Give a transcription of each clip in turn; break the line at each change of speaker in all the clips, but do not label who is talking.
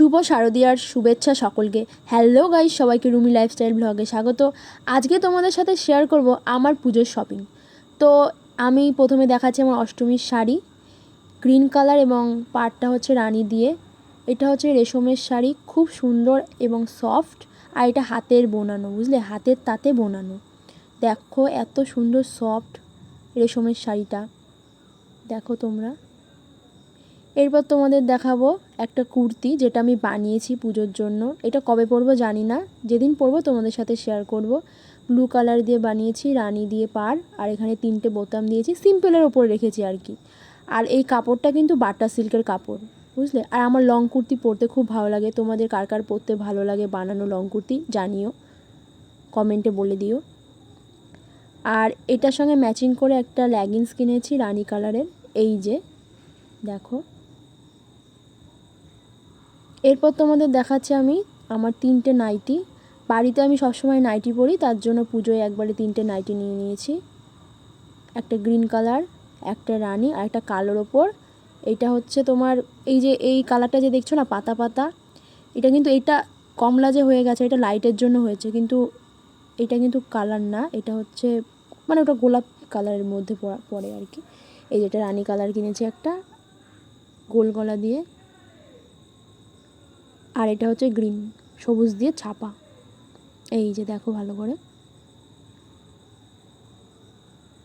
শুভ শারদীয়ার শুভেচ্ছা সকলকে। Hello guys সবাইকে রুমি লাইফস্টাইল ব্লগে স্বাগত। আজকে তোমাদের সাথে শেয়ার করব আমার পুজোর শপিং তো আমি প্রথমে দেখাচ্ছি আমার অষ্টমীর শাড়ি গ্রিন কালার এবং পাটটা হচ্ছে রানী দিয়ে। এটা হচ্ছে রেশমের শাড়ি, খুব সুন্দর এবং সফট আর এটা হাতের বোনানো, বুঝলে? হাতের তাতে বোনানো। দেখো এত সুন্দর সফট রেশমের শাড়িটা। দেখো তোমরা। এরপর তোমাদের দেখাবো একটা কুর্তি যেটা আমি বানিয়েছি পুজোর জন্য। এটা কবে পরবো জানি না, যেদিন পরবো তোমাদের সাথে শেয়ার করব। ব্লু কালার দিয়ে বানিয়েছি, রানি দিয়ে পার আর এখানে তিনটে বোতাম দিয়েছি। সিম্পলের ওপর রেখেছি আর কি। আর এই কাপড়টা কিন্তু বাটা সিল্কের কাপড়, বুঝলে? আর আমার লং কুর্তি পরতে খুব ভালো লাগে। তোমাদের কার কার পরতে ভালো লাগে বানানো লং কুর্তি জানিও। কমেন্টে বলে দিও। আর এটার সঙ্গে ম্যাচিং করে একটা লেগিংস কিনেছি রানি কালারের এই যে, দেখো। এরপর তোমাদের দেখাচ্ছি আমি আমার তিনটে নাইটি। বাড়িতে আমি সবসময় নাইটি পরি, তার জন্য পুজোয় একবারে তিনটে নাইটি নিয়ে নিয়েছি। একটা গ্রিন কালার, একটা রানি আর একটা কালোর ওপর। এটা হচ্ছে তোমার এই যে এই কালারটা যে দেখছ না, পাতা পাতা, এটা কিন্তু এটা কমলা যে হয়ে গেছে, এটা লাইটের জন্য হয়েছে, কিন্তু এটা কিন্তু কালার না, এটা হচ্ছে মানে ওটা গোলাপ কালারের মধ্যে পড়ে আর কি। এই যেটা রানী কালার কিনেছি একটা, গোল গলা দিয়ে। আর এটা হচ্ছে গ্রিন, সবুজ দিয়ে ছাপা। এই যে দেখো ভালো করে।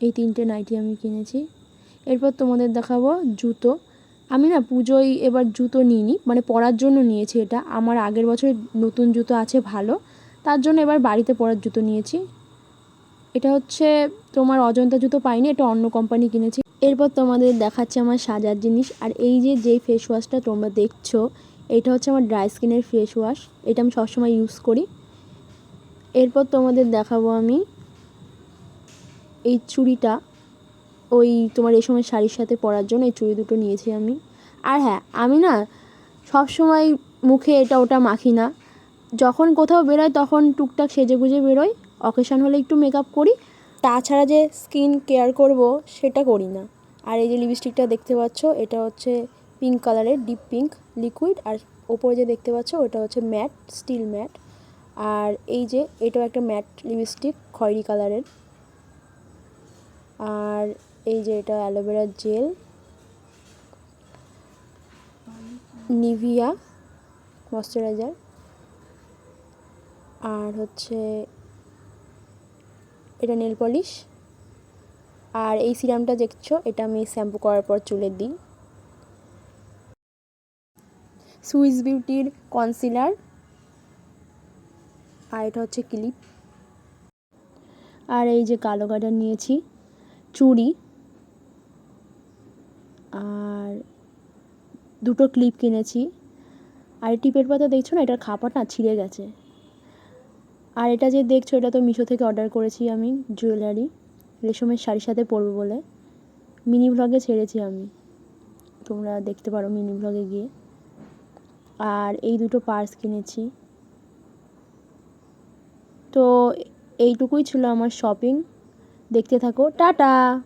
এই তিনটে নাইটি আমি কিনেছি। এরপর তোমাদের দেখাবো জুতো। আমি না পুজোয় এবার জুতো নিইনি মানে পরার জন্য নিয়েছি এটা। আমার আগের বছর নতুন জুতো আছে ভালো, তার জন্য এবার বাড়িতে পরার জুতো নিয়েছি। এটা হচ্ছে তোমার অজন্তা জুতো পাইনি, এটা অন্য কোম্পানি কিনেছি। এরপর তোমাদের দেখাচ্ছে আমার সাজার জিনিস। আর এই যে যেই ফেস ওয়াশটা তোমরা দেখছ এটা হচ্ছে আমার ড্রাই স্কিনের ফেস ওয়াশ এটা আমি সবসময় ইউজ করি। এরপর তোমাদের দেখাবো আমি এই চুড়িটা, ওই তোমার এই সময় শাড়ির সাথে পরার জন্য এই চুড়ি দুটো নিয়েছি আমি। আর হ্যাঁ আমি না সব সময় মুখে এটা ওটা মাখি না। যখন কোথাও বেরোয় তখন টুকটাক সেজে গুজে বেরোই অকেশান হলে একটু মেকআপ করি। তাছাড়া যে স্কিন কেয়ার করব সেটা করি না। আর এই যে লিপস্টিকটা দেখতে পাচ্ছ, এটা হচ্ছে পিঙ্ক কালারের, ডিপ পিঙ্ক, লিকুইড, আর ওপরে যে দেখতে পাচ্ছ ওটা হচ্ছে ম্যাট, স্টিল ম্যাট। আর এই যে এটাও একটা ম্যাট লিপস্টিক, খয়েরি কালারের। আর এই যে এটা অ্যালোভেরার জেল। Nivea moisturiser. আর হচ্ছে এটা নেল পলিশ। আর এই সিরামটা দেখছ, এটা আমি শ্যাম্পু করার পর চুলে দিই। সুইস বিউটির কনসিলার আর এটা হচ্ছে ক্লিপ। আর এই যে কালো গার্ডার নিয়েছি, চুড়ি। আর দুটো ক্লিপ কিনেছি। আর টিপের পাতা দেখছ না? এটার খাপাটা ছিঁড়ে গেছে। আর এটা যে দেখছ, এটা তো মিশো থেকে অর্ডার করেছি আমি, জুয়েলারি। রেশমের শাড়ির সাথে পরবো বলে। মিনি ভ্লগে ছেড়েছি আমি। তোমরা দেখতে পারো মিনি ভ্লগে গিয়ে। আর এই দুটো পার্স কিনেছি। তো এইটুকুই ছিল আমার শপিং। দেখতে থাকো টাটা!